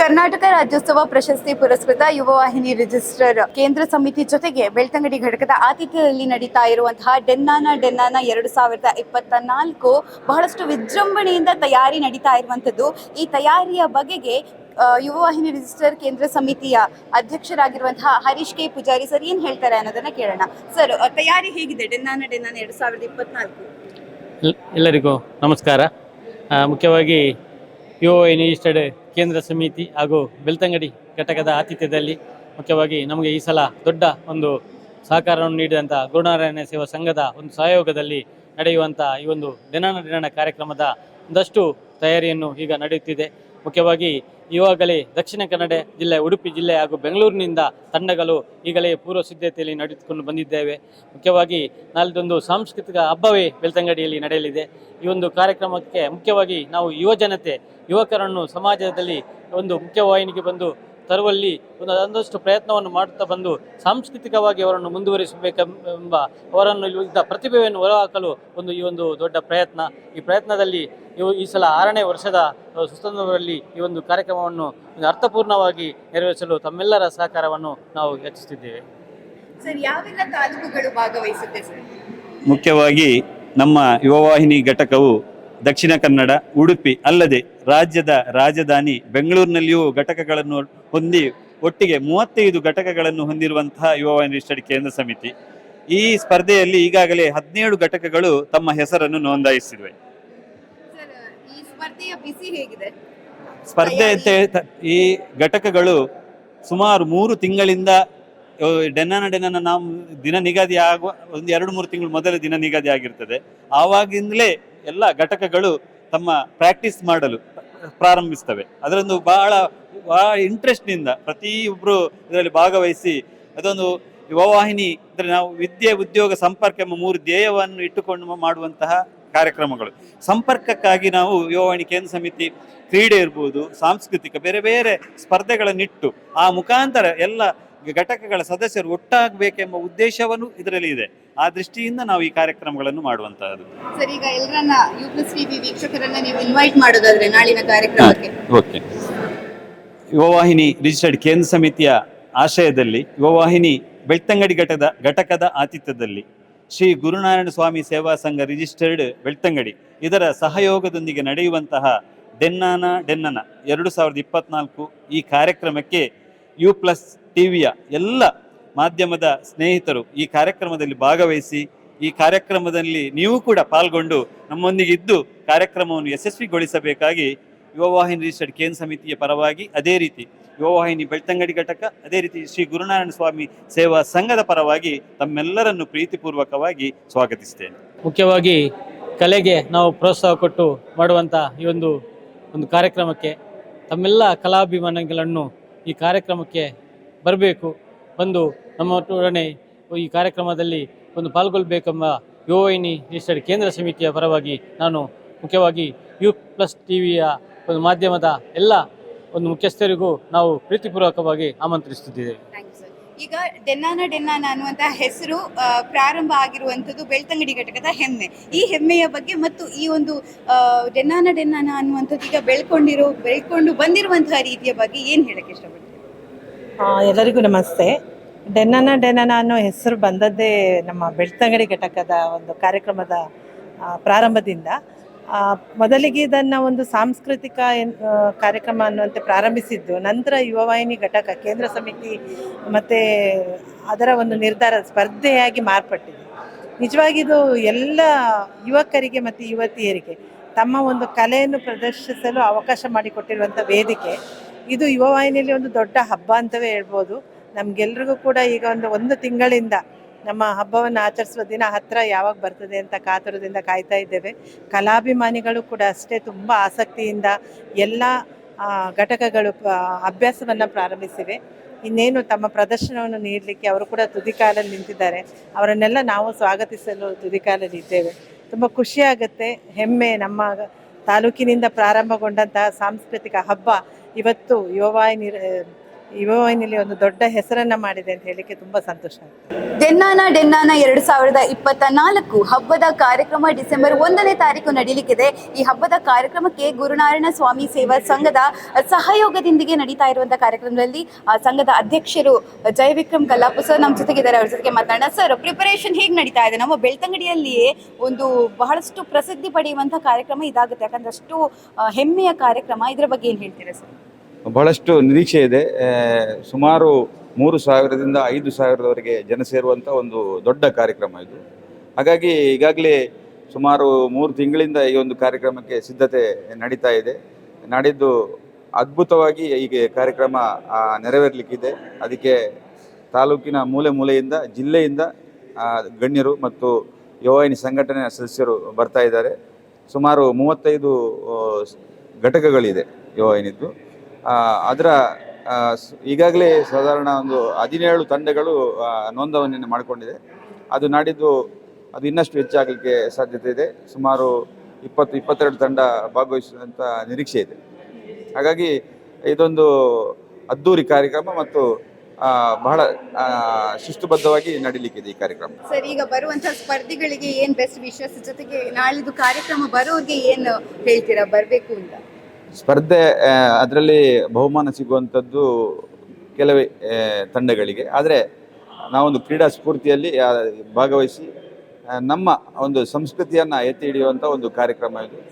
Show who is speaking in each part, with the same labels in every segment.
Speaker 1: ಕರ್ನಾಟಕ ರಾಜ್ಯೋತ್ಸವ ಪ್ರಶಸ್ತಿ ಪುರಸ್ಕೃತ ಯುವ ವಾಹಿನಿ ರಿಜಿಸ್ಟರ್ ಕೇಂದ್ರ ಸಮಿತಿ ಜೊತೆಗೆ ಬೆಳ್ತಂಗಡಿ ಘಟಕದ ಆತಿಥ್ಯದಲ್ಲಿ ನಡೀತಾ ಇರುವಂತಹ ಡೆನ್ನಾನ ಡೆನ್ನಾನ ಎರಡು ಸಾವಿರದ ಇಪ್ಪತ್ತ ನಾಲ್ಕು ಬಹಳಷ್ಟು ವಿಜೃಂಭಣೆಯಿಂದ ತಯಾರಿ ನಡೀತಾ ಇರುವಂಥದ್ದು. ಈ ತಯಾರಿಯ ಬಗೆಗೆ ಯುವ ವಾಹಿನಿ ರಿಜಿಸ್ಟರ್ ಕೇಂದ್ರ ಸಮಿತಿಯ ಅಧ್ಯಕ್ಷರಾಗಿರುವಂತಹ ಹರೀಶ್ ಕೆ ಪೂಜಾರಿ ಸರ್ ಏನ್ ಹೇಳ್ತಾರೆ ಅನ್ನೋದನ್ನ ಕೇಳೋಣ. ಸರ್ ತಯಾರಿ ಹೇಗಿದೆ ಡೆನ್ನಾನ ಡೆನ್ನಾನ ಎರಡು ಸಾವಿರದ ಇಪ್ಪತ್ನಾಲ್ಕು?
Speaker 2: ಎಲ್ಲರಿಗೂ ನಮಸ್ಕಾರ. ಮುಖ್ಯವಾಗಿ ಮುಖ್ಯವಾಗಿ ವಾಹಿನಿ ರಿಜಿಸ್ಟರ್ಡ್ ಕೇಂದ್ರ ಸಮಿತಿ ಹಾಗೂ ಬೆಳ್ತಂಗಡಿ ಘಟಕದ ಆತಿಥ್ಯದಲ್ಲಿ ಮುಖ್ಯವಾಗಿ ನಮಗೆ ಈ ಸಲ ದೊಡ್ಡ ಒಂದು ಸಹಕಾರವನ್ನು ನೀಡಿದಂಥ ಗುರುನಾರಾಯಣ ಸೇವಾ ಸಂಘದ ಒಂದು ಸಹಯೋಗದಲ್ಲಿ ನಡೆಯುವಂಥ ಈ ಒಂದು ದಿನಾನ ದಿನಾನ ಕಾರ್ಯಕ್ರಮದ ಒಂದಷ್ಟು ತಯಾರಿಯನ್ನು ಈಗ ನಡೆಯುತ್ತಿದೆ. ಮುಖ್ಯವಾಗಿ ಇವಾಗಲೇ ದಕ್ಷಿಣ ಕನ್ನಡ ಜಿಲ್ಲೆ, ಉಡುಪಿ ಜಿಲ್ಲೆ ಹಾಗೂ ಬೆಂಗಳೂರಿನಿಂದ ತಂಡಗಳು ಈಗಲೇ ಪೂರ್ವ ಸಿದ್ಧತೆಯಲ್ಲಿ ನಡೆದುಕೊಂಡು ಬಂದಿದ್ದೇವೆ. ಮುಖ್ಯವಾಗಿ ನಾಳಿದೊಂದು ಸಾಂಸ್ಕೃತಿಕ ಹಬ್ಬವೇ ಬೆಳ್ತಂಗಡಿಯಲ್ಲಿ ನಡೆಯಲಿದೆ. ಈ ಒಂದು ಕಾರ್ಯಕ್ರಮಕ್ಕೆ ಮುಖ್ಯವಾಗಿ ನಾವು ಯುವ ಜನತೆ, ಯುವಕರನ್ನು ಸಮಾಜದಲ್ಲಿ ಒಂದು ಮುಖ್ಯವಾಹಿನಿಗೆ ಬಂದು ತರುವಲ್ಲಿ ಒಂದು ಒಂದಷ್ಟು ಪ್ರಯತ್ನವನ್ನು ಮಾಡುತ್ತಾ ಬಂದು ಸಾಂಸ್ಕೃತಿಕವಾಗಿ ಅವರನ್ನು ಮುಂದುವರಿಸಬೇಕೆಂಬ ಅವರನ್ನು ಇದ್ದ ಪ್ರತಿಭೆಯನ್ನು ಹೊರಹಾಕಲು ಒಂದು ಈ ಒಂದು ದೊಡ್ಡ ಪ್ರಯತ್ನ. ಈ ಪ್ರಯತ್ನದಲ್ಲಿ ಇವು ಈ ಸಲ ಆರನೇ ವರ್ಷದ ಸುಸ್ತಂದರಲ್ಲಿ ಈ ಒಂದು ಕಾರ್ಯಕ್ರಮವನ್ನು ಒಂದು ಅರ್ಥಪೂರ್ಣವಾಗಿ ನೆರವೇರಿಸಲು ತಮ್ಮೆಲ್ಲರ ಸಹಕಾರವನ್ನು ನಾವು ಯಾಚಿಸುತ್ತಿದ್ದೇವೆ
Speaker 1: ಸರ್ ಯಾವೆಲ್ಲ ತಾಲೂಕುಗಳು ಭಾಗವಹಿಸುತ್ತೆ ಸರ್?
Speaker 3: ಮುಖ್ಯವಾಗಿ ನಮ್ಮ ಯುವವಾಹಿನಿ ಘಟಕವು ದಕ್ಷಿಣ ಕನ್ನಡ ಉಡುಪಿ ಅಲ್ಲದೆ ರಾಜ್ಯದ ರಾಜಧಾನಿ ಬೆಂಗಳೂರಿನಲ್ಲಿಯೂ ಘಟಕಗಳನ್ನು ಹೊಂದಿ ಒಟ್ಟಿಗೆ ಮೂವತ್ತೈದು ಘಟಕಗಳನ್ನು ಹೊಂದಿರುವಂತಹ ಯುವವಾಹಿನಿ ರಿಜಿಸ್ಟರ್ಡ್ ಕೇಂದ್ರ ಸಮಿತಿ. ಈ ಸ್ಪರ್ಧೆಯಲ್ಲಿ ಈಗಾಗಲೇ ಹದಿನೇಳು ಘಟಕಗಳು ತಮ್ಮ ಹೆಸರನ್ನು ನೋಂದಾಯಿಸಿವೆ. ಸ್ಪರ್ಧೆ ಅಂತ ಈ ಘಟಕಗಳು ಸುಮಾರು ಮೂರು ತಿಂಗಳಿಂದ ಡೆನ್ನನ ಡೆನ್ನನ ನಾವು ದಿನ ನಿಗದಿ ಆಗುವ ಒಂದು ಎರಡು ಮೂರು ತಿಂಗಳು ಮೊದಲ ದಿನ ನಿಗದಿ ಆಗಿರ್ತದೆ. ಆವಾಗಿಂದಲೇ ಎಲ್ಲ ಘಟಕಗಳು ತಮ್ಮ ಪ್ರಾಕ್ಟೀಸ್ ಮಾಡಲು ಪ್ರಾರಂಭಿಸ್ತವೆ. ಅದರೊಂದು ಬಹಳ ಬಹಳ ಇಂಟ್ರೆಸ್ಟ್ನಿಂದ ಪ್ರತಿಯೊಬ್ಬರು ಇದರಲ್ಲಿ ಭಾಗವಹಿಸಿ ಅದೊಂದು ಯುವವಾಹಿನಿ ಅಂದರೆ ನಾವು ವಿದ್ಯೆ, ಉದ್ಯೋಗ, ಸಂಪರ್ಕ ಎಂಬ ಮೂರು ಧ್ಯೇಯವನ್ನು ಇಟ್ಟುಕೊಂಡು ಮಾಡುವಂತಹ ಕಾರ್ಯಕ್ರಮಗಳು. ಸಂಪರ್ಕಕ್ಕಾಗಿ ನಾವು ಯುವವಾಹಿನಿ ಕೇಂದ್ರ ಸಮಿತಿ ಕ್ರೀಡೆ ಇರ್ಬೋದು, ಸಾಂಸ್ಕೃತಿಕ ಬೇರೆ ಬೇರೆ ಸ್ಪರ್ಧೆಗಳನ್ನಿಟ್ಟು ಆ ಮುಖಾಂತರ ಎಲ್ಲ ಘಟಕಗಳ ಸದಸ್ಯರು ಒಟ್ಟಾಗಬೇಕೆಂಬ ಉದ್ದೇಶವನ್ನು ಇದರಲ್ಲಿ ಇದೆ. ಆ ದೃಷ್ಟಿಯಿಂದ ನಾವು ಈ ಕಾರ್ಯಕ್ರಮಗಳನ್ನು ಮಾಡುವಂತಹದ್ದು.
Speaker 1: ಸರ್ ಈಗ ಎಲ್ಲರನ್ನ ಯು ಪ್ಲಸ್ ಟಿವಿ ವೀಕ್ಷಕರನ್ನ ನೀವು ಇನ್ವೈಟ್ ಮಾಡೋದಾದ್ರೆ ನಾಳಿನ ಕಾರ್ಯಕ್ರಮಕ್ಕೆ?
Speaker 3: ಓಕೆ. ಯುವವಾಹಿನಿ ರಿಜಿಸ್ಟರ್ಡ್ ಕೇಂದ್ರ ಸಮಿತಿಯ ಆಶಯದಲ್ಲಿ ಯುವವಾಹಿನಿ ಬೆಳ್ತಂಗಡಿ ಘಟದ ಘಟಕದ ಆತಿಥ್ಯದಲ್ಲಿ ಶ್ರೀ ಗುರುನಾರಾಯಣ ಸ್ವಾಮಿ ಸೇವಾ ಸಂಘ ರಿಜಿಸ್ಟರ್ಡ್ ಬೆಳ್ತಂಗಡಿ ಇದರ ಸಹಯೋಗದೊಂದಿಗೆ ನಡೆಯುವಂತಹ ಡೆನ್ನಾನ ಡೆನ್ನನ ಎರಡು ಸಾವಿರದ ಇಪ್ಪತ್ನಾಲ್ಕು ಈ ಕಾರ್ಯಕ್ರಮಕ್ಕೆ ಯು ಪ್ಲಸ್ ಟಿವಿಯ ಎಲ್ಲ ಮಾಧ್ಯಮದ ಸ್ನೇಹಿತರು ಈ ಕಾರ್ಯಕ್ರಮದಲ್ಲಿ ಭಾಗವಹಿಸಿ, ಈ ಕಾರ್ಯಕ್ರಮದಲ್ಲಿ ನೀವು ಕೂಡ ಪಾಲ್ಗೊಂಡು ನಮ್ಮೊಂದಿಗೆ ಇದ್ದು ಕಾರ್ಯಕ್ರಮವನ್ನು ಯಶಸ್ವಿಗೊಳಿಸಬೇಕಾಗಿ ಯುವವಾಹಿನಿ ರಿಜಿಸ್ಟರ್ಡ್ ಕೇಂದ್ರ ಸಮಿತಿಯ ಪರವಾಗಿ ಅದೇ ರೀತಿ ಯುವವಾಹಿನಿ ಬೆಳ್ತಂಗಡಿ ಘಟಕ, ಅದೇ ರೀತಿ ಶ್ರೀ ಗುರುನಾರಾಯಣ ಸ್ವಾಮಿ ಸೇವಾ ಸಂಘದ ಪರವಾಗಿ ತಮ್ಮೆಲ್ಲರನ್ನು ಪ್ರೀತಿಪೂರ್ವಕವಾಗಿ ಸ್ವಾಗತಿಸ್ತೇನೆ.
Speaker 2: ಮುಖ್ಯವಾಗಿ ಕಲೆಗೆ ನಾವು ಪ್ರೋತ್ಸಾಹ ಕೊಟ್ಟು ಮಾಡುವಂಥ ಈ ಒಂದು ಒಂದು ಕಾರ್ಯಕ್ರಮಕ್ಕೆ ತಮ್ಮೆಲ್ಲ ಕಲಾಭಿಮಾನಿಗಳನ್ನು ಈ ಕಾರ್ಯಕ್ರಮಕ್ಕೆ ಬರಬೇಕು ಬಂದು ನಮ್ಮೊಡನೆ ಈ ಕಾರ್ಯಕ್ರಮದಲ್ಲಿ ಒಂದು ಪಾಲ್ಗೊಳ್ಬೇಕೆಂಬ ಯುವವಾಹಿನಿ ರಿಜಿಸ್ಟರ್ಡ್ ಕೇಂದ್ರ ಸಮಿತಿಯ ಪರವಾಗಿ ನಾನು ಮುಖ್ಯವಾಗಿ ಯು ಪ್ಲಸ್ ಟಿವಿಯ ಒಂದು ಮಾಧ್ಯಮದ ಎಲ್ಲ ಒಂದು ಮುಖ್ಯಸ್ಥರಿಗೂ ನಾವು ಪ್ರೀತಿಪೂರ್ವಕವಾಗಿ ಆಮಂತ್ರಿಸುತ್ತಿದ್ದೇವೆ.
Speaker 1: ಈಗ ಡೆನ್ನಾನ ಡೆನ್ನಾನ ಅನ್ನುವಂತಹ ಹೆಸರು ಪ್ರಾರಂಭ ಆಗಿರುವಂತದ್ದು ಬೆಳ್ತಂಗಡಿ ಘಟಕದ ಹೆಮ್ಮೆ. ಈ ಹೆಮ್ಮೆಯ ಬಗ್ಗೆ ಮತ್ತು ಈ ಒಂದು ಡೆನ್ನಾನ ಡೆನ್ನಾನ ಅನ್ನುವಂಥದ್ದು ಈಗ ಬೆಳ್ಕೊಂಡಿರೋ ಬೆಳ್ಕೊಂಡು ಬಂದಿರುವಂತಹ ರೀತಿಯ ಬಗ್ಗೆ ಏನು ಹೇಳಕ್ಕೆ ಇಷ್ಟಪಡ್ತೀವಿ
Speaker 4: ಆ, ಎಲ್ಲರಿಗೂ ನಮಸ್ತೆ. ಡೆನ್ನನ ಡೆನ್ನನ ಅನ್ನೋ ಹೆಸರು ಬಂದದ್ದೇ ನಮ್ಮ ಬೆಳ್ತಂಗಡಿ ಘಟಕದ ಒಂದು ಕಾರ್ಯಕ್ರಮದ ಪ್ರಾರಂಭದಿಂದ. ಮೊದಲಿಗೆ ಇದನ್ನು ಒಂದು ಸಾಂಸ್ಕೃತಿಕ ಕಾರ್ಯಕ್ರಮ ಅನ್ನುವಂತೆ ಪ್ರಾರಂಭಿಸಿದ್ದು ನಂತರ ಯುವವಾಹಿನಿ ಘಟಕ, ಕೇಂದ್ರ ಸಮಿತಿ ಮತ್ತು ಅದರ ಒಂದು ನಿರ್ಧಾರ ಸ್ಪರ್ಧೆಯಾಗಿ ಮಾರ್ಪಟ್ಟಿದೆ. ನಿಜವಾಗಿದು ಎಲ್ಲ ಯುವಕರಿಗೆ ಮತ್ತು ಯುವತಿಯರಿಗೆ ತಮ್ಮ ಒಂದು ಕಲೆಯನ್ನು ಪ್ರದರ್ಶಿಸಲು ಅವಕಾಶ ಮಾಡಿಕೊಟ್ಟಿರುವಂಥ ವೇದಿಕೆ. ಇದು ಯುವ ವಾಹಿನಿಯಲ್ಲಿ ಒಂದು ದೊಡ್ಡ ಹಬ್ಬ ಅಂತವೇ ಹೇಳ್ಬೋದು. ನಮ್ಗೆಲ್ರಿಗೂ ಕೂಡ ಈಗ ಒಂದು ಒಂದು ತಿಂಗಳಿಂದ ನಮ್ಮ ಹಬ್ಬವನ್ನು ಆಚರಿಸುವ ದಿನ ಹತ್ರ ಯಾವಾಗ ಬರ್ತದೆ ಅಂತ ಕಾತುರದಿಂದ ಕಾಯ್ತಾ ಇದ್ದೇವೆ. ಕಲಾಭಿಮಾನಿಗಳು ಕೂಡ ಅಷ್ಟೇ ತುಂಬ ಆಸಕ್ತಿಯಿಂದ ಎಲ್ಲ ಘಟಕಗಳು ಅಭ್ಯಾಸವನ್ನು ಪ್ರಾರಂಭಿಸಿವೆ. ಇನ್ನೇನು ತಮ್ಮ ಪ್ರದರ್ಶನವನ್ನು ನೀಡಲಿಕ್ಕೆ ಅವರು ಕೂಡ ತುದಿಕಾಲಲ್ಲಿ ನಿಂತಿದ್ದಾರೆ. ಅವರನ್ನೆಲ್ಲ ನಾವು ಸ್ವಾಗತಿಸಲು ತುದಿಕಾಲಲ್ಲಿ ಇದ್ದೇವೆ. ತುಂಬ ಖುಷಿಯಾಗುತ್ತೆ ಹೆಮ್ಮೆ ನಮ್ಮ ತಾಲೂಕಿನಿಂದ ಪ್ರಾರಂಭಗೊಂಡಂತಹ ಸಾಂಸ್ಕೃತಿಕ ಹಬ್ಬ ಇವತ್ತು ಯುವವಾಹಿನಿ ಯುವ ವಾಹಿನಿಯಲ್ಲಿ ಒಂದು ದೊಡ್ಡ ಹೆಸರನ್ನ ಮಾಡಿದೆ ಅಂತ ಹೇಳಿಕ್ಕೆ ತುಂಬಾ ಸಂತೋಷ
Speaker 1: ಡೆನ್ನಾನ ಡೆನ್ನಾನ ಎರಡು ಸಾವಿರದ ಇಪ್ಪತ್ತ ನಾಲ್ಕು ಹಬ್ಬದ ಕಾರ್ಯಕ್ರಮ ಡಿಸೆಂಬರ್ ಒಂದನೇ ತಾರೀಕು ನಡೀಲಿಕ್ಕಿದೆ. ಈ ಹಬ್ಬದ ಕಾರ್ಯಕ್ರಮಕ್ಕೆ ಗುರುನಾರಾಯಣ ಸ್ವಾಮಿ ಸೇವಾ ಸಂಘದ ಸಹಯೋಗದೊಂದಿಗೆ ನಡೀತಾ ಇರುವಂತಹ ಕಾರ್ಯಕ್ರಮದಲ್ಲಿ, ಆ ಸಂಘದ ಅಧ್ಯಕ್ಷರು ಜಯವಿಕ್ರಮ್ ಕಲ್ಲಾಪು ಸರ್ ನಮ್ಮ ಜೊತೆಗಿದ್ದಾರೆ. ಅವ್ರ ಜೊತೆಗೆ ಮಾತಾಡೋಣ. ಸರ್ ಪ್ರಿಪರೇಷನ್ ಹೇಗೆ ನಡೀತಾ ಇದೆ? ನಮ್ಮ ಬೆಳ್ತಂಗಡಿಯಲ್ಲಿಯೇ ಒಂದು ಬಹಳಷ್ಟು ಪ್ರಸಿದ್ಧಿ ಪಡೆಯುವಂತಹ ಕಾರ್ಯಕ್ರಮ ಇದಾಗುತ್ತೆ. ಯಾಕಂದ್ರೆ ಅಷ್ಟು ಹೆಮ್ಮೆಯ ಕಾರ್ಯಕ್ರಮ. ಇದ್ರ ಬಗ್ಗೆ ಏನ್ ಹೇಳ್ತೀರಾ ಸರ್?
Speaker 5: ಬಹಳಷ್ಟು ನಿರೀಕ್ಷೆ ಇದೆ. ಸುಮಾರು ಮೂರು ಸಾವಿರದಿಂದ ಐದು ಸಾವಿರದವರೆಗೆ ಜನ ಸೇರುವಂಥ ಒಂದು ದೊಡ್ಡ ಕಾರ್ಯಕ್ರಮ ಇದು. ಹಾಗಾಗಿ ಈಗಾಗಲೇ ಸುಮಾರು ಮೂರು ತಿಂಗಳಿಂದ ಈ ಒಂದು ಕಾರ್ಯಕ್ರಮಕ್ಕೆ ಸಿದ್ಧತೆ ನಡೀತಾ ಇದೆ. ನಾಡಿದ್ದು ಅದ್ಭುತವಾಗಿ ಈಗ ಕಾರ್ಯಕ್ರಮ ನೆರವೇರಲಿಕ್ಕಿದೆ. ಅದಕ್ಕೆ ತಾಲೂಕಿನ ಮೂಲೆ ಮೂಲೆಯಿಂದ, ಜಿಲ್ಲೆಯಿಂದ ಗಣ್ಯರು ಮತ್ತು ಯುವವಾಹಿನಿ ಸಂಘಟನೆಯ ಸದಸ್ಯರು ಬರ್ತಾ ಇದ್ದಾರೆ. ಸುಮಾರು ಮೂವತ್ತೈದು ಘಟಕಗಳಿದೆ ಯುವವಾಹಿನಿದ್ದು. ಅದರ ಈಗಾಗಲೇ ಸಾಧಾರಣ ಒಂದು ಹದಿನೇಳು ತಂಡಗಳು ಆ, ನೋಂದಣಿಯನ್ನು ಮಾಡಿಕೊಂಡಿದೆ. ಅದು ನಾಡಿದ್ದು ಅದು ಇನ್ನಷ್ಟು ಹೆಚ್ಚಾಗಲಿಕ್ಕೆ ಸಾಧ್ಯತೆ ಇದೆ. ಸುಮಾರು ಇಪ್ಪತ್ತು ಇಪ್ಪತ್ತೆರಡು ತಂಡ ಭಾಗವಹಿಸುವಂಥ ನಿರೀಕ್ಷೆ ಇದೆ. ಹಾಗಾಗಿ ಇದೊಂದು ಅದ್ದೂರಿ ಕಾರ್ಯಕ್ರಮ ಮತ್ತು ಬಹಳ ಶಿಸ್ತುಬದ್ಧವಾಗಿ ನಡೀಲಿಕ್ಕಿದೆ ಈ ಕಾರ್ಯಕ್ರಮ.
Speaker 1: ಸರ್ ಈಗ ಬರುವಂತಹ ಸ್ಪರ್ಧಿಗಳಿಗೆ ಏನ್ ಬೆಸ್ಟ್ ವಿಶ್ವಾಸ ಜೊತೆಗೆ ನಾಳಿದ್ದು ಕಾರ್ಯಕ್ರಮ ಬರೋರಿಗೆ ಏನು ಹೇಳ್ತೀರಾ? ಬರಬೇಕು ಅಂತ.
Speaker 5: ಸ್ಪರ್ಧೆ ಅದರಲ್ಲಿ ಬಹುಮಾನ ಸಿಗುವಂಥದ್ದು ಕೆಲವೇ ತಂಡಗಳಿಗೆ. ಆದರೆ ನಾವೊಂದು ಕ್ರೀಡಾ ಸ್ಫೂರ್ತಿಯಲ್ಲಿ ಭಾಗವಹಿಸಿ ನಮ್ಮ ಒಂದು ಸಂಸ್ಕೃತಿಯನ್ನು ಎತ್ತಿ ಹಿಡಿಯುವಂಥ ಒಂದು ಕಾರ್ಯಕ್ರಮ ಇದು.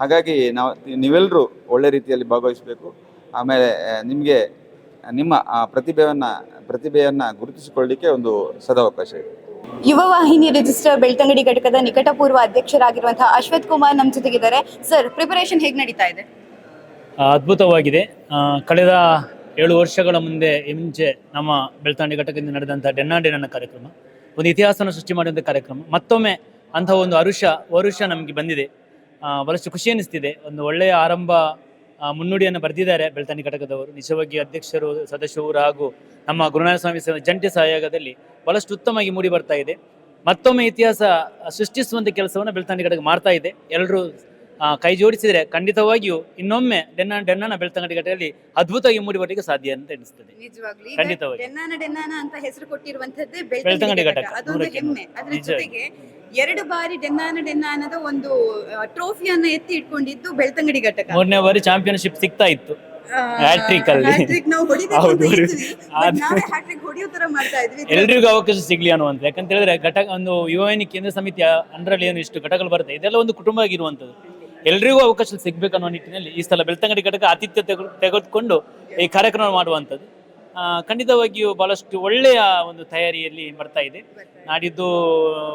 Speaker 5: ಹಾಗಾಗಿ ನಾವು ನೀವೆಲ್ಲರೂ ಒಳ್ಳೆ ರೀತಿಯಲ್ಲಿ ಭಾಗವಹಿಸಬೇಕು. ಆಮೇಲೆ ನಿಮಗೆ, ನಿಮ್ಮ, ಆ, ಪ್ರತಿಭೆಯನ್ನು ಪ್ರತಿಭೆಯನ್ನು ಗುರುತಿಸಿಕೊಳ್ಳಲಿಕ್ಕೆ ಒಂದು ಸದಾವಕಾಶ ಇದೆ.
Speaker 1: ಯುವ ವಾಹಿನಿ ರಿಜಿಸ್ಟರ್ ಬೆಳ್ತಂಗಡಿ ಘಟಕದ ನಿಕಟಪೂರ್ವ ಅಧ್ಯಕ್ಷರಾಗಿರುವಂತಹ ಅಶ್ವಥ್ ಕುಮಾರ್ ನಮ್ಮ ಜೊತೆಗಿದ್ದಾರೆ. ಸರ್ ಪ್ರಿಪರೇಷನ್ ಹೇಗೆ ನಡೀತಾ ಇದೆ?
Speaker 6: ಅದ್ಭುತವಾಗಿದೆ. ಕಳೆದ ಏಳು ವರ್ಷಗಳ ಮುಂದೆ ಮುಂಚೆ ನಮ್ಮ ಬೆಳ್ತಾಂಡಿ ಘಟಕದಿಂದ ನಡೆದಂಥ ಡೆನ್ನಾ ಡೆನ್ನ ಕಾರ್ಯಕ್ರಮ, ಒಂದು ಇತಿಹಾಸವನ್ನು ಸೃಷ್ಟಿ ಮಾಡಿದಂಥ ಕಾರ್ಯಕ್ರಮ, ಮತ್ತೊಮ್ಮೆ ಅಂತಹ ಒಂದು ಅರುಷ ವರುಷ ನಮಗೆ ಬಂದಿದೆ. ಬಹಳಷ್ಟು ಖುಷಿ ಅನ್ನಿಸ್ತಿದೆ ಒಂದು ಒಳ್ಳೆಯ ಆರಂಭ ಮುನ್ನುಡಿಯನ್ನು ಬರೆದಿದ್ದಾರೆ ಬೆಳ್ತಾನಿ ಘಟಕದವರು. ನಿಜವಾಗಿ ಅಧ್ಯಕ್ಷರು, ಸದಸ್ಯರು ಹಾಗೂ ನಮ್ಮ ಗುರುನಾಥ ಸ್ವಾಮಿ ಜಂಟಿ ಸಹಯೋಗದಲ್ಲಿ ಬಹಳಷ್ಟು ಉತ್ತಮವಾಗಿ ಮೂಡಿ ಬರ್ತಾ ಇದೆ. ಮತ್ತೊಮ್ಮೆ ಇತಿಹಾಸ ಸೃಷ್ಟಿಸುವಂಥ ಕೆಲಸವನ್ನು ಬೆಳ್ತಾನಿ ಘಟಕ ಮಾಡ್ತಾ ಇದೆ. ಎಲ್ಲರೂ ಕೈ ಜೋಡಿಸಿದರೆ ಖಂಡಿತವಾಗಿಯೂ ಇನ್ನೊಮ್ಮೆ ಡೆನ್ನ ಡೆನ್ನಾನ ಬೆಳ್ತಂಗಡಿ ಘಟಕದಲ್ಲಿ ಅದ್ಭುತವಾಗಿ ಮೂಡಿ ಬರಲಿಕ್ಕೆ ಸಾಧ್ಯ ಅಂತ ಎನಿಸ್ತದೆ
Speaker 1: ನಿಜವಾಗ್ಲೂ. ಈಗ
Speaker 6: ಖಂಡಿತವಾಗಿ.
Speaker 1: ಡೆನ್ನಾನ ಡೆನ್ನಾನ ಅಂತ ಹೆಸರು ಕೊಟ್ಟಿರುವಂತದ್ದೇ
Speaker 6: ಬೆಳ್ತಂಗಡಿ
Speaker 1: ಬೆಳ್ತಂಗಡಿ
Speaker 6: ಘಟಕ,
Speaker 1: ಘಟಕ. ಅದೊಂದು
Speaker 6: ನೂರಕ್ಕೆ
Speaker 1: ಹೆಮ್ಮೆ. ಅದ್ರ
Speaker 6: ನಿಜ.
Speaker 1: ಜೊತೆಗೆ ಎರಡು ಬಾರಿ ಡೆನ್ನಾನ ಡೆನ್ನಾನದ ಒಂದು ಟ್ರೋಫಿಯನ್ನ ಎತ್ತಿ ಇಟ್ಕೊಂಡಿದ್ದು ಬೆಳ್ತಂಗಡಿ ಘಟಕ.
Speaker 6: ಮೂರನೇ ಬಾರಿ ಚಾಂಪಿಯನ್ಶಿಪ್ ಸಿಗ್ತಾ ಇತ್ತು. Hat-trick ಅಲ್ಲಿ.
Speaker 1: ನಾವು ಹೊಡಿಬೇಕು ಅಂತ
Speaker 6: ಹೌದು.
Speaker 1: ಇದ್ವಿ, but
Speaker 6: ಆದ್ರೆ-
Speaker 1: ನಾವೇ hat-trick ಹೊಡಿಯೋ ತರ ಮಾಡ್ತಾ ಇದ್ವಿ
Speaker 6: ಎಲ್ರಿಗೂ ಅವಕಾಶ ಸಿಗ್ಲಿ ಅನ್ನುವಂತ. ಯಾಕಂತ ಹೇಳಿದ್ರೆ ಘಟಕ ಒಂದು ಯುವ ಕೇಂದ್ರ ಸಮಿತಿಯ ಅಂದ್ರಲ್ಲಿ ಏನು ಇಷ್ಟು ಘಟಕಗಳು ಬರುತ್ತೆ? ಇದೆಲ್ಲ ಒಂದು ಕುಟುಂಬ ಆಗಿರುವಂಥದ್ದು ಎಲ್ರಿಗೂ ಅವಕಾಶ ಸಿಗ್ಬೇಕು ಅನ್ನೋ ನಿಟ್ಟಿನಲ್ಲಿ ಈ ಸಲ ಬೆಳ್ತಂಗಡಿ ಘಟಕ ಆತಿಥ್ಯ ತೆಗೆ- ತೆಗೆದುಕೊಂಡು ಈ ಕಾರ್ಯಕ್ರಮ ಮಾಡುವಂಥದ್ದು. ಖಂಡಿತವಾಗಿಯೂ ಬಹಳಷ್ಟು ಒಳ್ಳೆಯ ಒಂದು ತಯಾರಿಯಲ್ಲಿ ಬರ್ತಾ ಇದೆ. ನಾಡಿದ್ದು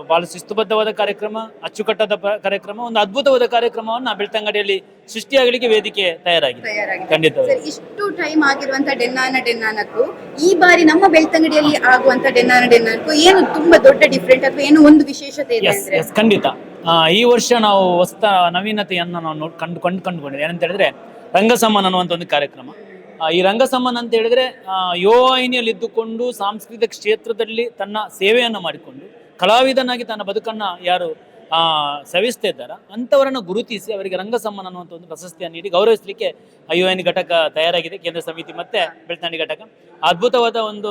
Speaker 6: ಬಹಳ ಶಿಸ್ತುಬದ್ಧವಾದ ಕಾರ್ಯಕ್ರಮ ಅಚ್ಚುಕಟ್ಟಾದ ಕಾರ್ಯಕ್ರಮ ಒಂದು ಅದ್ಭುತವಾದ ಕಾರ್ಯಕ್ರಮವನ್ನ ಬೆಳ್ತಂಗಡಿಯಲ್ಲಿ ಸೃಷ್ಟಿಯಾಗಲಿಕ್ಕೆ ವೇದಿಕೆ ತಯಾರಾಗಿದೆ.
Speaker 1: ಖಂಡಿತ ಇಷ್ಟು ಟೈಮ್ ಆಗಿರುವಂತ ಡೆನ್ನಾನ ಡೆನ್ನಾನಕ್ಕೂ ಈ ಬಾರಿ ನಮ್ಮ ಬೆಳ್ತಂಗಡಿಯಲ್ಲಿ ಆಗುವಂತ ಡೆನ್ನಾನ ಡೆನ್ನಾನಕ್ಕೂ ಏನು ತುಂಬಾ ದೊಡ್ಡ ಡಿಫ್ರೆಂಟ್ ಅಥವಾ ಏನು ಒಂದು ವಿಶೇಷತೆ ಇದೆ
Speaker 6: ಖಂಡಿತ. ಈ ವರ್ಷ ನಾವು ಹೊಸ ನವೀನತೆಯನ್ನು ನಾವು ನೋಡಿ ಕಂಡು ಕಂಡು ಕಂಡುಕೊಂಡಿದ್ದೆ ಏನಂತ ಹೇಳಿದ್ರೆ ರಂಗಸಮ್ಮನ್ ಅನ್ನುವಂಥ ಒಂದು ಕಾರ್ಯಕ್ರಮ. ಈ ರಂಗಸಮ್ಮನ್ ಅಂತ ಹೇಳಿದ್ರೆ ಆ, ಯುವ ವಾಹಿನಿಯಲ್ಲಿ ಇದ್ದುಕೊಂಡು ಸಾಂಸ್ಕೃತಿಕ ಕ್ಷೇತ್ರದಲ್ಲಿ ತನ್ನ ಸೇವೆಯನ್ನು ಮಾಡಿಕೊಂಡು ಕಲಾವಿದನಾಗಿ ತನ್ನ ಬದುಕನ್ನು ಯಾರು ಸವಿಸ್ತಾ ಇದ್ದಾರ. ಅಂಥವರನ್ನು ಗುರುತಿಸಿ ಅವರಿಗೆ ರಂಗಸಮ್ಮನ್ ಅನ್ನುವಂಥ ಒಂದು ಪ್ರಶಸ್ತಿಯನ್ನು ನೀಡಿ ಗೌರವಿಸಲಿಕ್ಕೆ ಯುವ ಎನ್ ಘಟಕ ತಯಾರಾಗಿದೆ ಕೇಂದ್ರ ಸಮಿತಿ ಮತ್ತೆ ಬೆಳ್ತಂಗಡಿ ಘಟಕ. ಅದ್ಭುತವಾದ ಒಂದು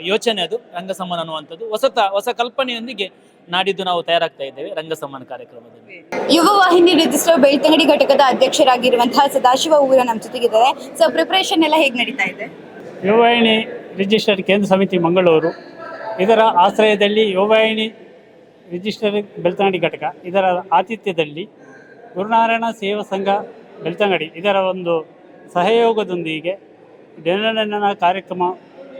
Speaker 6: ಯೋಚನೆ ಅದು ರಂಗಸಮ್ಮನ್ ಅನ್ನುವಂಥದ್ದು. ಹೊಸ ತ- ಹೊಸ ಕಲ್ಪನೆಯೊಂದಿಗೆ ನಾಡಿದ್ದು ನಾವು ತಯಾರಾಗ್ತಾ ಇದ್ದೇವೆ ರಂಗಸಮ್ಮಾನ ಕಾರ್ಯಕ್ರಮದಲ್ಲಿ.
Speaker 1: ಯುವ ವಾಹಿನಿ ರಿಜಿಸ್ಟರ್ ಬೆಳ್ತಂಗಡಿ ಘಟಕದ ಅಧ್ಯಕ್ಷರಾಗಿರುವಂತಹ ಸದಾಶಿವ ಊರ ನಮ್ಮ ಜೊತೆಗಿದ್ದಾರೆ. ಸೊ ಪ್ರಿಪರೇಷನ್ ಎಲ್ಲ ಹೇಗೆ ನಡೀತಾ ಇದೆ?
Speaker 7: ಯುವವಾಹಿನಿ ರಿಜಿಸ್ಟರ್ ಕೇಂದ್ರ ಸಮಿತಿ ಮಂಗಳೂರು. ಇದರ ಆಶ್ರಯದಲ್ಲಿ ಯುವವಾಹಿನಿ ರಿಜಿಸ್ಟರ್ ಬೆಳ್ತಂಗಡಿ ಘಟಕ, ಇದರ ಆತಿಥ್ಯದಲ್ಲಿ ಗುರುನಾರಾಯಣ ಸೇವಾ ಸಂಘ ಬೆಳ್ತಂಗಡಿ, ಇದರ ಒಂದು ಸಹಯೋಗದೊಂದಿಗೆ ಜನನನ ಕಾರ್ಯಕ್ರಮ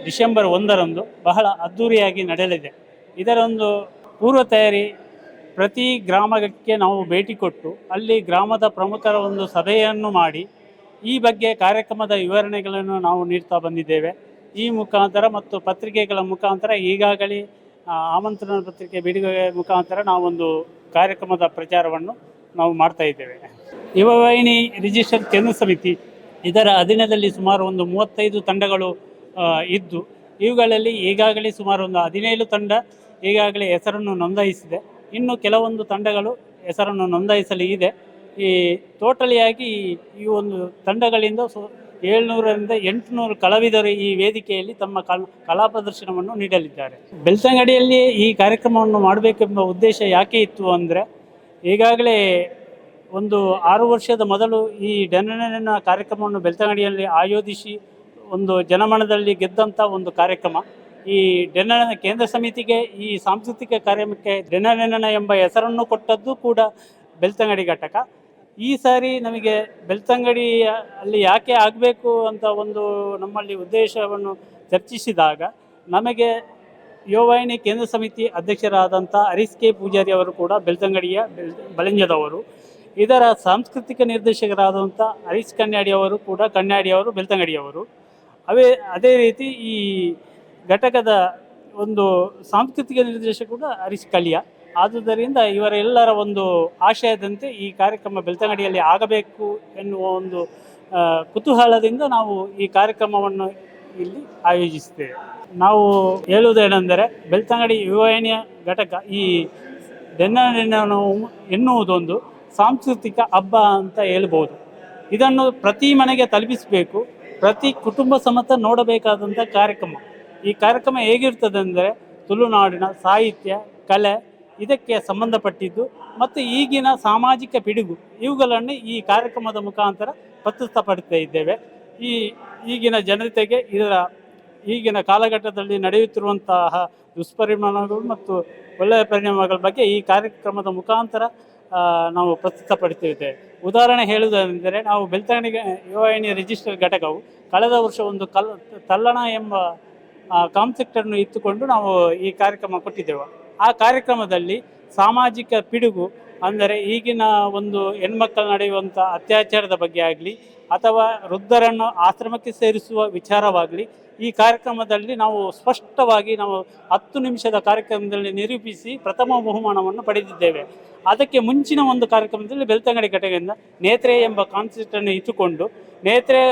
Speaker 7: ಡಿಸೆಂಬರ್ ಒಂದರಂದು ಬಹಳ ಅದ್ಧೂರಿಯಾಗಿ ನಡೆಯಲಿದೆ. ಇದರ ಒಂದು ಪೂರ್ವ ತಯಾರಿ ಪ್ರತಿ ಗ್ರಾಮಕ್ಕೆ ನಾವು ಭೇಟಿ ಕೊಟ್ಟು, ಅಲ್ಲಿ ಗ್ರಾಮದ ಪ್ರಮುಖರ ಒಂದು ಸಭೆಯನ್ನು ಮಾಡಿ, ಈ ಬಗ್ಗೆ ಕಾರ್ಯಕ್ರಮದ ವಿವರಣೆಗಳನ್ನು ನಾವು ನೀಡ್ತಾ ಬಂದಿದ್ದೇವೆ. ಈ ಮುಖಾಂತರ ಮತ್ತು ಪತ್ರಿಕೆಗಳ ಮುಖಾಂತರ ಈಗಾಗಲೇ ಆಮಂತ್ರಣ ಪತ್ರಿಕೆ ಬಿಡುಗಡೆ ಮುಖಾಂತರ ನಾವೊಂದು ಕಾರ್ಯಕ್ರಮದ ಪ್ರಚಾರವನ್ನು ನಾವು ಮಾಡ್ತಾ ಇದ್ದೇವೆ. ಯುವವಾಹಿನಿ ರಿಜಿಸ್ಟರ್ ಕೇಂದ್ರ ಸಮಿತಿ ಇದರ ಅಧೀನದಲ್ಲಿ ಸುಮಾರು ಒಂದು ಮೂವತ್ತೈದು ತಂಡಗಳು ಇದ್ದು, ಇವುಗಳಲ್ಲಿ ಈಗಾಗಲೇ ಸುಮಾರು ಒಂದು ಹದಿನೇಳು ತಂಡ ಈಗಾಗಲೇ ಹೆಸರನ್ನು ನೋಂದಾಯಿಸಿದೆ. ಇನ್ನು ಕೆಲವೊಂದು ತಂಡಗಳು ಹೆಸರನ್ನು ನೋಂದಾಯಿಸಲು ಇದೆ. ಈ ಟೋಟಲಿಯಾಗಿ ಈ ಒಂದು ತಂಡಗಳಿಂದ ಸು ಏಳ್ನೂರರಿಂದ ಎಂಟುನೂರು ಕಲಾವಿದರು ಈ ವೇದಿಕೆಯಲ್ಲಿ ತಮ್ಮ ಕಲ್ ಪ್ರದರ್ಶನವನ್ನು ನೀಡಲಿದ್ದಾರೆ. ಬೆಳ್ತಂಗಡಿಯಲ್ಲಿ ಈ ಕಾರ್ಯಕ್ರಮವನ್ನು ಮಾಡಬೇಕೆಂಬ ಉದ್ದೇಶ ಯಾಕೆ ಇತ್ತು ಅಂದರೆ, ಈಗಾಗಲೇ ಒಂದು ಆರು ವರ್ಷದ ಮೊದಲು ಈ ಡೆನ್ನನ ಕಾರ್ಯಕ್ರಮವನ್ನು ಬೆಳ್ತಂಗಡಿಯಲ್ಲಿ ಆಯೋಜಿಸಿ ಒಂದು ಜನಮನದಲ್ಲಿ ಗೆದ್ದಂಥ ಒಂದು ಕಾರ್ಯಕ್ರಮ. ಈ ಡೆನ್ನನ ಕೇಂದ್ರ ಸಮಿತಿಗೆ ಈ ಸಾಂಸ್ಕೃತಿಕ ಕಾರ್ಯಕ್ರಮಕ್ಕೆ ಡೆನ್ನನ ಎಂಬ ಹೆಸರನ್ನು ಕೊಟ್ಟದ್ದು ಕೂಡ ಬೆಳ್ತಂಗಡಿ ಘಟಕ. ಈ ಸಾರಿ ನಮಗೆ ಬೆಳ್ತಂಗಡಿ ಅಲ್ಲಿ ಯಾಕೆ ಆಗಬೇಕು ಅಂತ ಒಂದು ನಮ್ಮಲ್ಲಿ ಉದ್ದೇಶವನ್ನು ಚರ್ಚಿಸಿದಾಗ ನಮಗೆ ಯುವವಾಹಿನಿ ಕೇಂದ್ರ ಸಮಿತಿ ಅಧ್ಯಕ್ಷರಾದಂಥ ಹರೀಶ್ ಕೆ ಪೂಜಾರಿ ಅವರು ಕೂಡ ಬೆಳ್ತಂಗಡಿಯ ಬೆಳ್, ಬಳಿಂಜದವರು. ಇದರ ಸಾಂಸ್ಕೃತಿಕ ನಿರ್ದೇಶಕರಾದಂಥ ಹರೀಶ್ ಕನ್ಯಾಡಿ ಅವರು ಕೂಡ ಕನ್ಯಾಡಿ ಅವರು ಬೆಳ್ತಂಗಡಿಯವರು ಅವೇ, ಅದೇ ರೀತಿ ಈ ಘಟಕದ ಒಂದು ಸಾಂಸ್ಕೃತಿಕ ನಿರ್ದೇಶಕ ಕೂಡ ಹರೀಶ್ ಕಳಿಯ ಆದುದರಿಂದ ಇವರೆಲ್ಲರ ಒಂದು ಆಶಯದಂತೆ ಈ ಕಾರ್ಯಕ್ರಮ ಬೆಳ್ತಂಗಡಿಯಲ್ಲಿ ಆಗಬೇಕು ಎನ್ನುವ ಒಂದು ಕುತೂಹಲದಿಂದ ನಾವು ಈ ಕಾರ್ಯಕ್ರಮವನ್ನು ಇಲ್ಲಿ ಆಯೋಜಿಸ್ತೇವೆ ನಾವು ಹೇಳುವುದೇನೆಂದರೆ ಬೆಳ್ತಂಗಡಿ ಯುವವಾಹಿನಿಯ ಘಟಕ ಈ ಡೆನ್ನನ್ನು ಎನ್ನುವುದೊಂದು ಸಾಂಸ್ಕೃತಿಕ ಹಬ್ಬ ಅಂತ ಹೇಳ್ಬೋದು. ಇದನ್ನು ಪ್ರತಿ ಮನೆಗೆ ತಲುಪಿಸಬೇಕು, ಪ್ರತಿ ಕುಟುಂಬ ಸಮೇತ ನೋಡಬೇಕಾದಂಥ ಕಾರ್ಯಕ್ರಮ. ಈ ಕಾರ್ಯಕ್ರಮ ಹೇಗಿರ್ತದೆ ಅಂದರೆ ತುಳುನಾಡಿನ ಸಾಹಿತ್ಯ, ಕಲೆ ಇದಕ್ಕೆ ಸಂಬಂಧಪಟ್ಟಿದ್ದು ಮತ್ತು ಈಗಿನ ಸಾಮಾಜಿಕ ಪಿಡುಗು ಇವುಗಳನ್ನು ಈ ಕಾರ್ಯಕ್ರಮದ ಮುಖಾಂತರ ಪ್ರಸ್ತುತಪಡ್ತಾ ಇದ್ದೇವೆ ಈ ಈಗಿನ ಜನತೆಗೆ ಇದರ ಈಗಿನ ಕಾಲಘಟ್ಟದಲ್ಲಿ ನಡೆಯುತ್ತಿರುವಂತಹ ದುಷ್ಪರಿಣಾಮಗಳು ಮತ್ತು ಒಳ್ಳೆಯ ಪರಿಣಾಮಗಳ ಬಗ್ಗೆ ಈ ಕಾರ್ಯಕ್ರಮದ ಮುಖಾಂತರ ನಾವು ಪ್ರಸ್ತುತಪಡಿಸಿದ್ದೇವೆ. ಉದಾಹರಣೆ ಹೇಳುವುದೆಂದರೆ ನಾವು ಬೆಳ್ತಂಗಡಿ ಯುವವಾಹಿನಿಯ ರಿಜಿಸ್ಟರ್ ಘಟಕವು ಕಳೆದ ವರ್ಷ ಒಂದು ಕಲ್, ತಲ್ಲಣ ಎಂಬ ಕಾನ್ಸೆಪ್ಟನ್ನು ಇತ್ತುಕೊಂಡು ನಾವು ಈ ಕಾರ್ಯಕ್ರಮ ಕೊಟ್ಟಿದ್ದೆವು. ಆ ಕಾರ್ಯಕ್ರಮದಲ್ಲಿ ಸಾಮಾಜಿಕ ಪಿಡುಗು, ಅಂದರೆ ಈಗಿನ ಒಂದು ಹೆಣ್ಮಕ್ಕಳು ನಡೆಯುವಂಥ ಅತ್ಯಾಚಾರದ ಬಗ್ಗೆ ಆಗಲಿ, ಅಥವಾ ವೃದ್ಧರನ್ನು ಆಶ್ರಮಕ್ಕೆ ಸೇರಿಸುವ ವಿಚಾರವಾಗಲಿ, ಈ ಕಾರ್ಯಕ್ರಮದಲ್ಲಿ ನಾವು ಸ್ಪಷ್ಟವಾಗಿ ನಾವು ಹತ್ತು ನಿಮಿಷದ ಕಾರ್ಯಕ್ರಮದಲ್ಲಿ ನಿರೂಪಿಸಿ ಪ್ರಥಮ ಬಹುಮಾನವನ್ನು ಪಡೆದಿದ್ದೇವೆ. ಅದಕ್ಕೆ ಮುಂಚಿನ ಒಂದು ಕಾರ್ಯಕ್ರಮದಲ್ಲಿ ಬೆಳ್ತಂಗಡಿ ಘಟಕದಿಂದ ನೇತ್ರೆ ಎಂಬ ಕಾನ್ಸೆಪ್ಟನ್ನು ಇಟ್ಟುಕೊಂಡು, ನೇತ್ರೆ,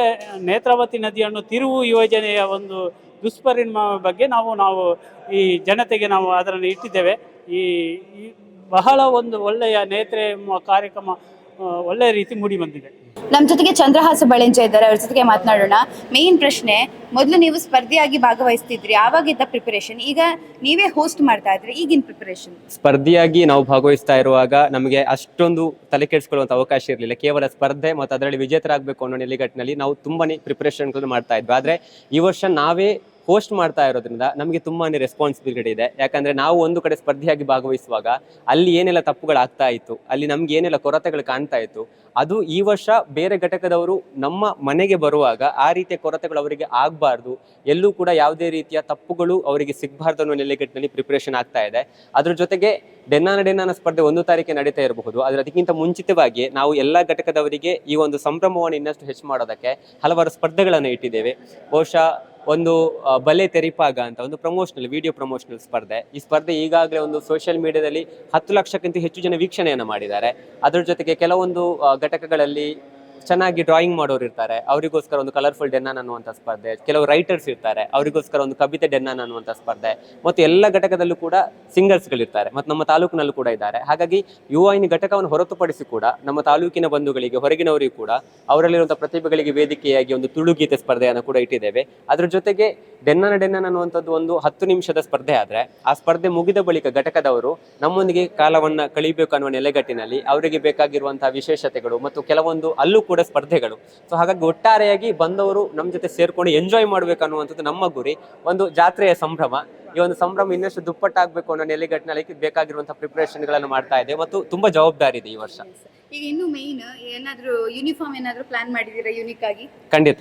Speaker 7: ನೇತ್ರಾವತಿ ನದಿಯನ್ನು ತಿರುವು ಯೋಜನೆಯ ಒಂದು ದುಷ್ಪರಿಣಾಮ ಬಗ್ಗೆ ನಾವು ನಾವು ಈ ಜನತೆಗೆ ನಾವು ಅದನ್ನು ಇಟ್ಟಿದ್ದೇವೆ. ಈ ಬಹಳ ಒಂದು ಒಳ್ಳೆಯ ನೇತ್ರ ಕಾರ್ಯಕ್ರಮ ಒಳ್ಳೆಯ ರೀತಿ ಮೂಡಿ ಬಂದಿದೆ.
Speaker 1: ನಮ್ಮ ಜೊತೆಗೆ ಚಂದ್ರಹಾಸ ಬಳೆಂಜ ಇದ್ದಾರೆ ಅವ್ರ ಜೊತೆಗೆ ಮಾತನಾಡೋಣ. ಮೇನ್ ಪ್ರಶ್ನೆ ಮೊದಲು ನೀವು ಸ್ಪರ್ಧಿಯಾಗಿ ಭಾಗವಹಿಸ್ತಿದ್ರಿ ಆವಾಗಿದ್ದ ಪ್ರಿಪರೇಷನ್ ಈಗ ನೀವೇ ಹೋಸ್ಟ್ ಮಾಡ್ತಾ ಇದ್ರಿ ಈಗಿನ ಪ್ರಿಪರೇಷನ್
Speaker 8: ಸ್ಪರ್ಧಿಯಾಗಿ ನಾವು ಭಾಗವಹಿಸ್ತಾ ಇರುವಾಗ ನಮಗೆ ಅಷ್ಟೊಂದು ತಲೆ ಕೆಡಿಸ್ಕೊಳ್ಳುವಂತ ಅವಕಾಶ ಇರಲಿಲ್ಲ. ಕೇವಲ ಸ್ಪರ್ಧೆ ಮತ್ತು ಅದರಲ್ಲಿ ವಿಜೇತರಾಗಬೇಕು ಅನ್ನೋ ನೆಲೆಗಟ್ಟಿನಲ್ಲಿ ನಾವು ತುಂಬಾನೇ ಪ್ರಿಪರೇಷನ್ಗಳನ್ನು ಮಾಡ್ತಾ ಇದ್ವಿ. ಆದರೆ ಈ ವರ್ಷ ನಾವೇ ಹೋಸ್ಟ್ ಮಾಡ್ತಾ ಇರೋದ್ರಿಂದ ನಮಗೆ ತುಂಬಾ ರೆಸ್ಪಾನ್ಸಿಬಿಲಿಟಿ ಇದೆ. ಯಾಕಂದ್ರೆ ನಾವು ಒಂದು ಕಡೆ ಸ್ಪರ್ಧೆಯಾಗಿ ಭಾಗವಹಿಸುವಾಗ ಅಲ್ಲಿ ಏನೆಲ್ಲ ತಪ್ಪುಗಳಾಗ್ತಾ ಇತ್ತು, ಅಲ್ಲಿ ನಮ್ಗೆ ಏನೆಲ್ಲ ಕೊರತೆಗಳು ಕಾಣ್ತಾ ಇತ್ತು, ಅದು ಈ ವರ್ಷ ಬೇರೆ ಘಟಕದವರು ನಮ್ಮ ಮನೆಗೆ ಬರುವಾಗ ಆ ರೀತಿಯ ಕೊರತೆಗಳು ಅವರಿಗೆ ಆಗಬಾರ್ದು. ಎಲ್ಲೂ ಕೂಡ ಯಾವುದೇ ರೀತಿಯ ತಪ್ಪುಗಳು ಅವರಿಗೆ ಸಿಗಬಾರ್ದು ಅನ್ನೋ ನೆಲೆಗಟ್ಟಿನಲ್ಲಿ ಪ್ರಿಪರೇಷನ್ ಆಗ್ತಾ ಇದೆ. ಅದ್ರ ಜೊತೆಗೆ ಡೆನ್ನಾನ ಡೆನ್ನಾನ ಸ್ಪರ್ಧೆ ಒಂದು ತಾರೀಕೆ ನಡೀತಾ ಇರಬಹುದು. ಆದರೆ ಅದಕ್ಕಿಂತ ಮುಂಚಿತವಾಗಿ ನಾವು ಎಲ್ಲ ಘಟಕದವರಿಗೆ ಈ ಒಂದು ಸಂಭ್ರಮವನ್ನು ಇನ್ನಷ್ಟು ಹೆಚ್ಚು ಮಾಡೋದಕ್ಕೆ ಹಲವಾರು ಸ್ಪರ್ಧೆಗಳನ್ನು ಇಟ್ಟಿದ್ದೇವೆ. ಬಹುಶಃ ಒಂದು ಬಲೆ ತೆರಿಪಾಗ ಅಂತ ಒಂದು ಪ್ರಮೋಷನಲ್ ವಿಡಿಯೋ ಪ್ರಮೋಷನಲ್ ಸ್ಪರ್ಧೆ. ಈ ಸ್ಪರ್ಧೆ ಈಗಾಗಲೇ ಒಂದು ಸೋಷಿಯಲ್ ಮೀಡಿಯಾದಲ್ಲಿ ಹತ್ತು ಲಕ್ಷಕ್ಕಿಂತ ಹೆಚ್ಚು ಜನ ವೀಕ್ಷಣೆಯನ್ನು ಮಾಡಿದ್ದಾರೆ. ಅದರ ಜೊತೆಗೆ ಕೆಲವೊಂದು ಘಟಕಗಳಲ್ಲಿ ಚೆನ್ನಾಗಿ ಡ್ರಾಯಿಂಗ್ ಮಾಡೋರು ಇರ್ತಾರೆ. ಅವರಿಗೋಸ್ಕರ ಒಂದು ಕಲರ್ಫುಲ್ ಡೆನ್ನಾನ್ ಅನ್ನುವಂಥ ಸ್ಪರ್ಧೆ. ಕೆಲವು ರೈಟರ್ಸ್ ಇರ್ತಾರೆ. ಅವರಿಗೋಸ್ಕರ ಒಂದು ಕವಿತೆ ಡೆನ್ನಾನ್ ಅನ್ನುವಂಥ ಸ್ಪರ್ಧೆ. ಮತ್ತು ಎಲ್ಲ ಘಟಕದಲ್ಲೂ ಕೂಡ ಸಿಂಗರ್ಸ್ಗಳಿರ್ತಾರೆ ಮತ್ತು ನಮ್ಮ ತಾಲೂಕಿನಲ್ಲೂ ಕೂಡ ಇದ್ದಾರೆ. ಹಾಗಾಗಿ ಯುವವಾಹಿನಿ ಘಟಕವನ್ನು ಹೊರತುಪಡಿಸಿ ಕೂಡ ನಮ್ಮ ತಾಲೂಕಿನ ಬಂಧುಗಳಿಗೆ, ಹೊರಗಿನವರಿಗೂ ಕೂಡ ಅವರಲ್ಲಿರುವಂಥ ಪ್ರತಿಭೆಗಳಿಗೆ ವೇದಿಕೆಯಾಗಿ ಒಂದು ತುಳುಗೀತೆ ಸ್ಪರ್ಧೆಯನ್ನು ಕೂಡ ಇಟ್ಟಿದ್ದೇವೆ. ಅದರ ಜೊತೆಗೆ ಡೆನ್ನನ ಡೆನ್ನನ್ ಅನ್ನುವಂಥದ್ದು ಒಂದು ಹತ್ತು ನಿಮಿಷದ ಸ್ಪರ್ಧೆ ಆದರೆ ಆ ಸ್ಪರ್ಧೆ ಮುಗಿದ ಬಳಿಕ ಘಟಕದವರು ನಮ್ಮೊಂದಿಗೆ ಕಾಲವನ್ನು ಕಳಿಬೇಕು ಅನ್ನುವ ನೆಲೆಗಟ್ಟಿನಲ್ಲಿ ಅವರಿಗೆ ಬೇಕಾಗಿರುವಂತಹ ವಿಶೇಷತೆಗಳು ಮತ್ತು ಕೆಲವೊಂದು ಅಲ್ಲೂ ಸ್ಪರ್ಧೆಗಳು. ಸೊ ಹಾಗಾಗಿ ಒಟ್ಟಾರೆಯಾಗಿ ಬಂದವರು ನಮ್ಮ ಜೊತೆ ಸೇರ್ಕೊಂಡು ಎಂಜಾಯ್ ಮಾಡ್ಬೇಕು ಅನ್ನುವಂಥದ್ದು ನಮ್ಮ ಗುರಿ. ಒಂದು ಜಾತ್ರೆಯ ಸಂಭ್ರಮ. ಈ ಒಂದು ಸಂಭ್ರಮ ಇನ್ನಷ್ಟು ದುಪ್ಪಟ್ಟಾಗಬೇಕು ಅನ್ನೋ ನೆಲೆಗಟ್ಟಿನಲ್ಲಿ ಬೇಕಾಗಿರುವಂತಹ ಪ್ರಿಪರೇಷನ್ಗಳನ್ನು ಮಾಡ್ತಾ ಇದೆ ಮತ್ತು ತುಂಬಾ ಜವಾಬ್ದಾರಿ ಇದೆ ಈ ವರ್ಷ.
Speaker 1: ಈಗ ಇನ್ನು ಮೇನ್ ಏನಾದ್ರೂ ಯೂನಿಫಾರ್ಮ್ ಏನಾದ್ರೂ ಪ್ಲಾನ್ ಯೂನಿಕ್ ಆಗಿ?
Speaker 8: ಖಂಡಿತ.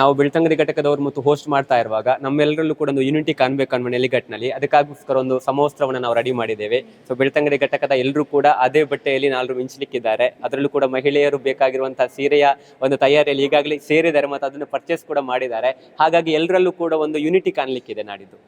Speaker 8: ನಾವು ಬೆಳ್ತಂಗಡಿ ಘಟಕದವರು ಮತ್ತು ಹೋಸ್ಟ್ ಮಾಡ್ತಾ ಇರುವಾಗ ನಮ್ಮೆಲ್ಲರಲ್ಲೂ ಕೂಡ ಒಂದು ಯೂನಿಟಿ ಕಾಣಬೇಕು ಅನ್ನೋ ನೆಲೆಗಟ್ಟಿನಲ್ಲಿ ಅದಕ್ಕಾಗೋಸ್ಕರ ಒಂದು ಸಮವಸ್ತ್ರವನ್ನು ನಾವು ರೆಡಿ ಮಾಡಿದ್ದೇವೆ. ಸೊ ಬೆಳ್ತಂಗಡಿ ಘಟಕದ ಎಲ್ಲರೂ ಕೂಡ ಅದೇ ಬಟ್ಟೆಯಲ್ಲಿ ನಾಲ್ಕು ಮಿಂಚಲಿಕ್ಕಿದ್ದಾರೆ. ಅದರಲ್ಲೂ ಕೂಡ ಮಹಿಳೆಯರು ಬೇಕಾಗಿರುವಂತಹ ಸೀರೆಯ ಒಂದು ತಯಾರಿಯಲ್ಲಿ ಈಗಾಗಲೇ ಸೇರಿದ್ದಾರೆ ಮತ್ತು ಅದನ್ನು ಪರ್ಚೇಸ್ ಕೂಡ ಮಾಡಿದ್ದಾರೆ. ಹಾಗಾಗಿ ಎಲ್ಲರಲ್ಲೂ ಕೂಡ ಒಂದು ಯೂನಿಟಿ ಕಾಣಲಿಕ್ಕಿದೆ ನಾಡಿದ್ದು.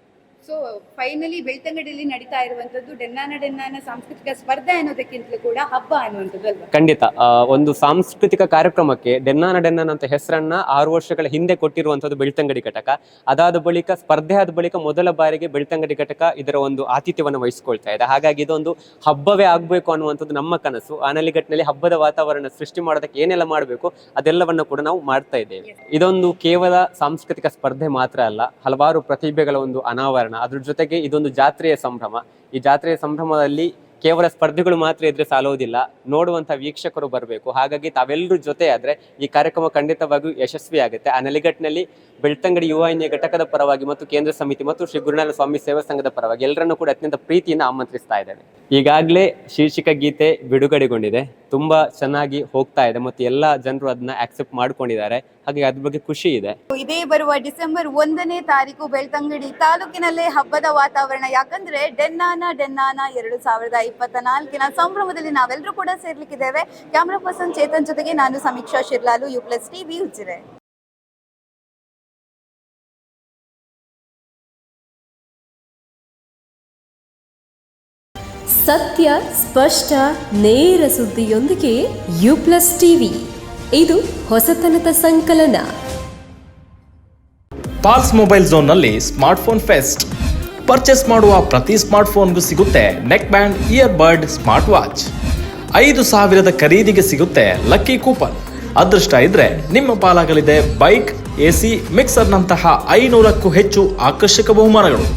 Speaker 1: ಸೊ ಫೈನಲಿ ಬೆಳ್ತಂಗಡಿಯಲ್ಲಿ ನಡೀತಾ ಇರುವಂತದ್ದು ಡೆನ್ನಾನ ಡೆನ್ನಾನ ಸಾಂಸ್ಕೃತಿಕ ಸ್ಪರ್ಧೆ ಅನ್ನೋದಕ್ಕಿಂತಲೂ ಕೂಡ ಹಬ್ಬ ಅನ್ನುವಂಥದ್ದು ಅಲ್ವಾ?
Speaker 8: ಖಂಡಿತ. ಆ, ಒಂದು ಸಾಂಸ್ಕೃತಿಕ ಕಾರ್ಯಕ್ರಮಕ್ಕೆ ಡೆನ್ನಾನ ಡೆನ್ನಾನ ಅಂತ ಹೆಸರನ್ನ ಆರು ವರ್ಷಗಳ ಹಿಂದೆ ಕೊಟ್ಟಿರುವಂತದ್ದು ಬೆಳ್ತಂಗಡಿ ಘಟಕ. ಅದಾದ ಬಳಿಕ ಸ್ಪರ್ಧೆ ಆದ ಬಳಿಕ ಮೊದಲ ಬಾರಿಗೆ ಬೆಳ್ತಂಗಡಿ ಘಟಕ ಇದರ ಒಂದು ಆತಿಥ್ಯವನ್ನು ವಹಿಸಿಕೊಳ್ತಾ ಇದೆ. ಹಾಗಾಗಿ ಇದೊಂದು ಹಬ್ಬವೇ ಆಗಬೇಕು ಅನ್ನುವಂಥದ್ದು ನಮ್ಮ ಕನಸು. ಆನಲಿಘಟ್ಟಿನಲ್ಲಿ ಹಬ್ಬದ ವಾತಾವರಣ ಸೃಷ್ಟಿ ಮಾಡೋದಕ್ಕೆ ಏನೆಲ್ಲ ಮಾಡಬೇಕು ಅದೆಲ್ಲವನ್ನ ಕೂಡ ನಾವು ಮಾಡ್ತಾ ಇದ್ದೇವೆ. ಇದೊಂದು ಕೇವಲ ಸಾಂಸ್ಕೃತಿಕ ಸ್ಪರ್ಧೆ ಮಾತ್ರ ಅಲ್ಲ ಹಲವಾರು ಪ್ರತಿಭೆಗಳ ಒಂದು ಅನಾವರಣ ಅದ್ರ ಜೊತೆಗೆ ಇದೊಂದು ಜಾತ್ರೆಯ ಸಂಭ್ರಮ. ಈ ಜಾತ್ರೆಯ ಸಂಭ್ರಮದಲ್ಲಿ ಕೇವಲ ಸ್ಪರ್ಧೆಗಳು ಮಾತ್ರ ಇದ್ರೆ ಸಾಲೋದಿಲ್ಲ. ನೋಡುವಂತ ವೀಕ್ಷಕರು ಬರಬೇಕು. ಹಾಗಾಗಿ ತಾವೆಲ್ಲರೂ ಜೊತೆ ಆದ್ರೆ ಈ ಕಾರ್ಯಕ್ರಮ ಖಂಡಿತವಾಗಿಯೂ ಯಶಸ್ವಿ ಆಗುತ್ತೆ. ಆ ನೆಲೆಗಟ್ಟಿನಲ್ಲಿ ಬೆಳ್ತಂಗಡಿ ಯುವ ವಾಹಿನಿಯ ಘಟಕದ ಪರವಾಗಿ ಮತ್ತು ಕೇಂದ್ರ ಸಮಿತಿ ಮತ್ತು ಶ್ರೀ ಗುರುನಾಥ ಸ್ವಾಮಿ ಸೇವಾ ಸಂಘದ ಪರವಾಗಿ ಎಲ್ಲರನ್ನೂ ಕೂಡ ಅತ್ಯಂತ ಪ್ರೀತಿಯಿಂದ ಆಮಂತ್ರಿಸ್ತಾ ಇದ್ದೇನೆ. ಈಗಾಗಲೇ ಶೀರ್ಷಿಕ ಗೀತೆ ಬಿಡುಗಡೆಗೊಂಡಿದೆ. ತುಂಬಾ ಚೆನ್ನಾಗಿ ಹೋಗ್ತಾ ಇದೆ ಮತ್ತು ಎಲ್ಲ ಜನರು ಅದನ್ನ ಆಕ್ಸೆಪ್ಟ್ ಮಾಡ್ಕೊಂಡಿದ್ದಾರೆ. ಹಾಗೆ ಅದ್ರ ಬಗ್ಗೆ ಖುಷಿ ಇದೆ.
Speaker 1: ಇದೇ ಬರುವ ಡಿಸೆಂಬರ್ ಒಂದನೇ ತಾರೀಕು ಬೆಳ್ತಂಗಡಿ ತಾಲೂಕಿನಲ್ಲೇ ಹಬ್ಬದ ವಾತಾವರಣ. ಯಾಕಂದ್ರೆ ಡೆನ್ನಾನ ಡೆನ್ನಾನ ಎರಡು ಸಾವಿರದ ಇಪ್ಪತ್ತ ನಾಲ್ಕಿನ ಸಂಭ್ರಮದಲ್ಲಿ ನಾವೆಲ್ಲರೂ ಕೂಡ ಸೇರ್ಲಿಕ್ಕಿದ್ದೇವೆ. ಕ್ಯಾಮ್ರಾ ಪರ್ಸನ್ ಚೇತನ್ ಜೊತೆಗೆ ನಾನು Sameeksha Shirlalu U plus TV Ujire
Speaker 2: ಸತ್ಯ ಸ್ಪಷ್ಟ ನೇರ ಸುದ್ದಿಯೊಂದಿಗೆ ಯು ಪ್ಲಸ್ ಟಿವಿ. ಇದು ಹೊಸತನದ ಸಂಕಲನ.
Speaker 9: ಪಾಲ್ಸ್ ಮೊಬೈಲ್ ಝೋನ್ನಲ್ಲಿ ಸ್ಮಾರ್ಟ್ಫೋನ್ ಫೆಸ್ಟ್. ಪರ್ಚೇಸ್ ಮಾಡುವ ಪ್ರತಿ ಸ್ಮಾರ್ಟ್ಫೋನ್ಗೂ ಸಿಗುತ್ತೆ neck band earbud smart watch ಐದು ಸಾವಿರದ ಖರೀದಿಗೆ ಸಿಗುತ್ತೆ ಲಕ್ಕಿ ಕೂಪನ್. ಅದೃಷ್ಟ ಇದ್ರೆ ನಿಮ್ಮ ಪಾಲಾಗಲಿದೆ ಬೈಕ್, ಎಸಿ, ಮಿಕ್ಸರ್ನಂತಹ ಐನೂರಕ್ಕೂ ಹೆಚ್ಚು ಆಕರ್ಷಕ ಬಹುಮಾನಗಳು.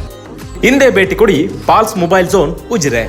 Speaker 9: ಹಿಂದೆ ಭೇಟಿ ಕೊಡಿ ಪಾಲ್ಸ್ ಮೊಬೈಲ್ ಝೋನ್ ಉಜಿರೆ.